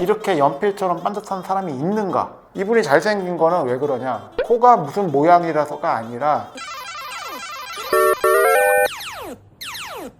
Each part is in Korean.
이렇게 연필처럼 반듯한 사람이 있는가? 이분이 잘생긴 거는 왜 그러냐? 코가 무슨 모양이라서가 아니라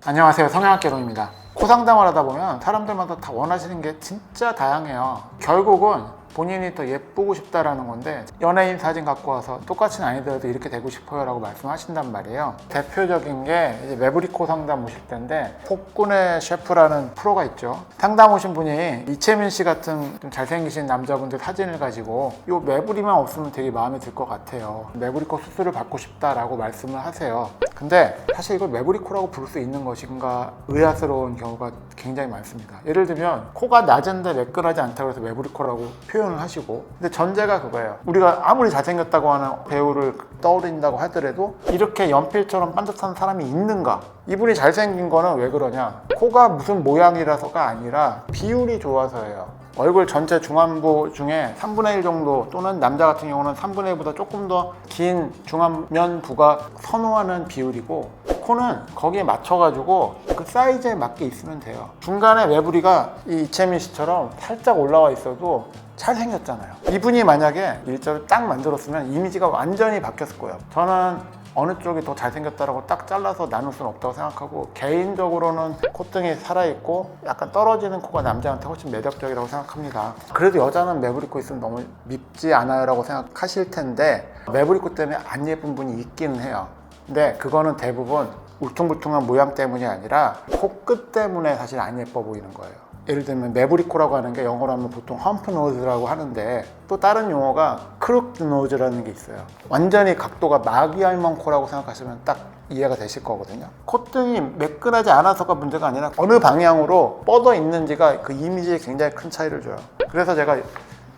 안녕하세요 성형학개론입니다 코 상담을 하다 보면 사람들마다 다 원하시는 게 진짜 다양해요 결국은 본인이 더 예쁘고 싶다라는 건데 연예인 사진 갖고 와서 똑같이는 아니더라도 이렇게 되고 싶어요 라고 말씀하신단 말이에요. 대표적인 게 이제 매부리코 상담 오실 텐데 폭군의 셰프라는 프로가 있죠. 상담 오신 분이 이채민 씨 같은 좀 잘생기신 남자분들 사진을 가지고 이 매부리만 없으면 되게 마음에 들 것 같아요. 매부리코 수술을 받고 싶다라고 말씀을 하세요. 근데 사실 이걸 매부리코라고 부를 수 있는 것인가 의아스러운 경우가 굉장히 많습니다. 예를 들면 코가 낮은데 매끈하지 않다고 해서 매부리코라고 표현 을 하시고. 근데 전제가 그거예요. 우리가 아무리 잘생겼다고 하는 배우를 떠올린다고 하더라도 이렇게 연필처럼 반듯한 사람이 있는가? 이분이 잘생긴 거는 왜 그러냐? 코가 무슨 모양이라서가 아니라 비율이 좋아서예요. 얼굴 전체 중안부 중에 3분의 1 정도 또는 남자 같은 경우는 3분의 1보다 조금 더 긴 중안면부가 선호하는 비율이고 코는 거기에 맞춰가지고 그 사이즈에 맞게 있으면 돼요. 중간에 매부리가 이 이채민 씨처럼 살짝 올라와 있어도 잘생겼잖아요. 이분이 만약에 일자로 딱 만들었으면 이미지가 완전히 바뀌었을 거예요. 저는 어느 쪽이 더 잘생겼다라고 딱 잘라서 나눌 수는 없다고 생각하고 개인적으로는 콧등이 살아있고 약간 떨어지는 코가 남자한테 훨씬 매력적이라고 생각합니다. 그래도 여자는 매부리코 있으면 너무 밉지 않아요 라고 생각하실 텐데 매부리코 때문에 안 예쁜 분이 있기는 해요 근데 그거는 대부분 울퉁불퉁한 모양 때문이 아니라 코끝 때문에 사실 안 예뻐 보이는 거예요. 예를 들면 매부리코라고 하는 게 영어로 하면 보통 험프 노즈라고 하는데 또 다른 용어가 크룩 노즈라는 게 있어요. 완전히 각도가 마귀알몬 코라고 생각하시면 딱 이해가 되실 거거든요. 콧등이 매끈하지 않아서가 문제가 아니라 어느 방향으로 뻗어 있는지가 그 이미지에 굉장히 큰 차이를 줘요. 그래서 제가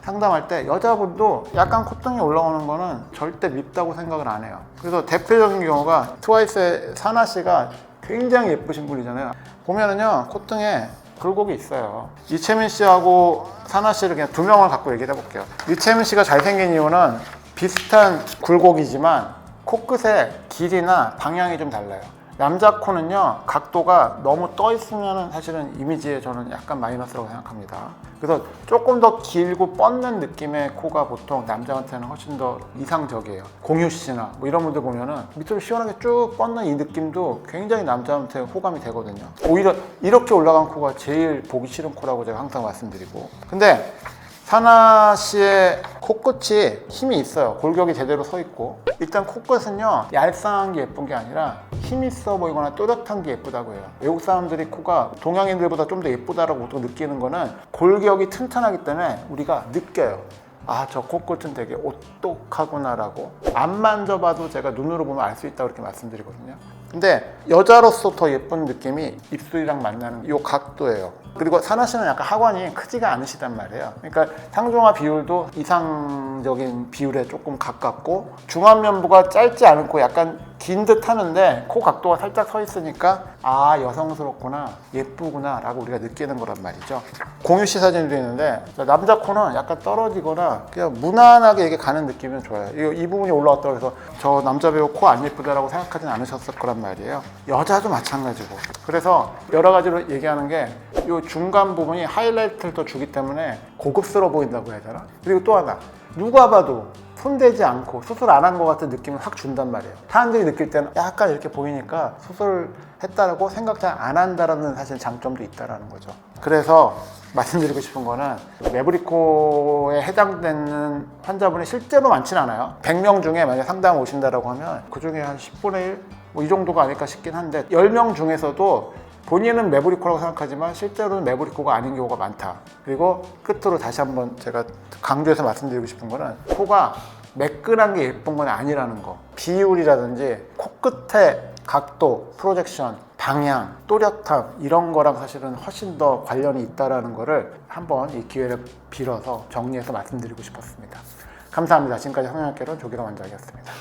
상담할 때 여자분도 약간 콧등이 올라오는 거는 절대 밉다고 생각을 안 해요 그래서 대표적인 경우가 트와이스의 사나 씨가 굉장히 예쁘신 분이잖아요 보면은요 콧등에 굴곡이 있어요. 이채민 씨하고 사나 씨를 그냥 두 명을 갖고 얘기를 해볼게요. 이채민 씨가 잘생긴 이유는 비슷한 굴곡이지만 코끝의 길이나 방향이 좀 달라요. 남자 코는요 각도가 너무 떠 있으면 사실은 이미지에 저는 약간 마이너스라고 생각합니다. 그래서 조금 더 길고 뻗는 느낌의 코가 보통 남자한테는 훨씬 더 이상적이에요. 공유 씨나 뭐 이런 분들 보면은 밑으로 시원하게 쭉 뻗는 이 느낌도 굉장히 남자한테 호감이 되거든요. 오히려 이렇게 올라간 코가 제일 보기 싫은 코라고 제가 항상 말씀드리고. 근데 사나 씨의 코끝이 힘이 있어요. 골격이 제대로 서 있고. 일단 코끝은요, 얄쌍한 게 예쁜 게 아니라 힘 있어 보이거나 또렷한 게 예쁘다고 해요. 외국 사람들이 코가 동양인들보다 좀 더 예쁘다라고 보통 느끼는 거는 골격이 튼튼하기 때문에 우리가 느껴요. 아, 저 코끝은 되게 오똑하구나라고. 안 만져봐도 제가 눈으로 보면 알 수 있다고 이렇게 말씀드리거든요. 근데 여자로서 더 예쁜 느낌이 입술이랑 만나는 이 각도예요. 그리고 사나 씨는 약간 하관이 크지가 않으시단 말이에요. 그러니까 상중하 비율도 이상적인 비율에 조금 가깝고 중안면부가 짧지 않고 약간 긴 듯 하는데 코 각도가 살짝 서 있으니까 아 여성스럽구나 예쁘구나 라고 우리가 느끼는 거란 말이죠. 공유 씨 사진도 있는데 남자 코는 약간 떨어지거나 그냥 무난하게 이게 가는 느낌은 좋아요. 이, 이 부분이 올라왔다고 해서 저 남자 배우 코 안 예쁘다라고 생각하진 않으셨을 거란 말이에요. 여자도 마찬가지고. 그래서 여러 가지로 얘기하는 게 이 중간 부분이 하이라이트를 더 주기 때문에 고급스러워 보인다고 해야 되나? 그리고 또 하나 누가 봐도 손대지 않고 수술 안 한 것 같은 느낌을 확 준단 말이에요. 사람들이 느낄 때는 약간 이렇게 보이니까 수술 했다라고 생각 잘 안 한다라는 사실 장점도 있다라는 거죠. 그래서 말씀드리고 싶은 거는 매브리코에 해당되는 환자분이 실제로 많지는 않아요. 100명 중에 만약 상담 오신다라고 하면 그 중에 한 10분의 1? 뭐 이 정도가 아닐까 싶긴 한데 10명 중에서도 본인은 매브리코라고 생각하지만 실제로는 매브리코가 아닌 경우가 많다. 그리고 끝으로 다시 한번 제가 강조해서 말씀드리고 싶은 거는 코가 매끈한 게 예쁜 건 아니라는 거. 비율이라든지 코끝의 각도, 프로젝션, 방향, 또렷함 이런 거랑 사실은 훨씬 더 관련이 있다라는 거를 한번 이 기회를 빌어서 정리해서 말씀드리고 싶었습니다. 감사합니다. 지금까지 성형학개론 조기로 원장이었습니다.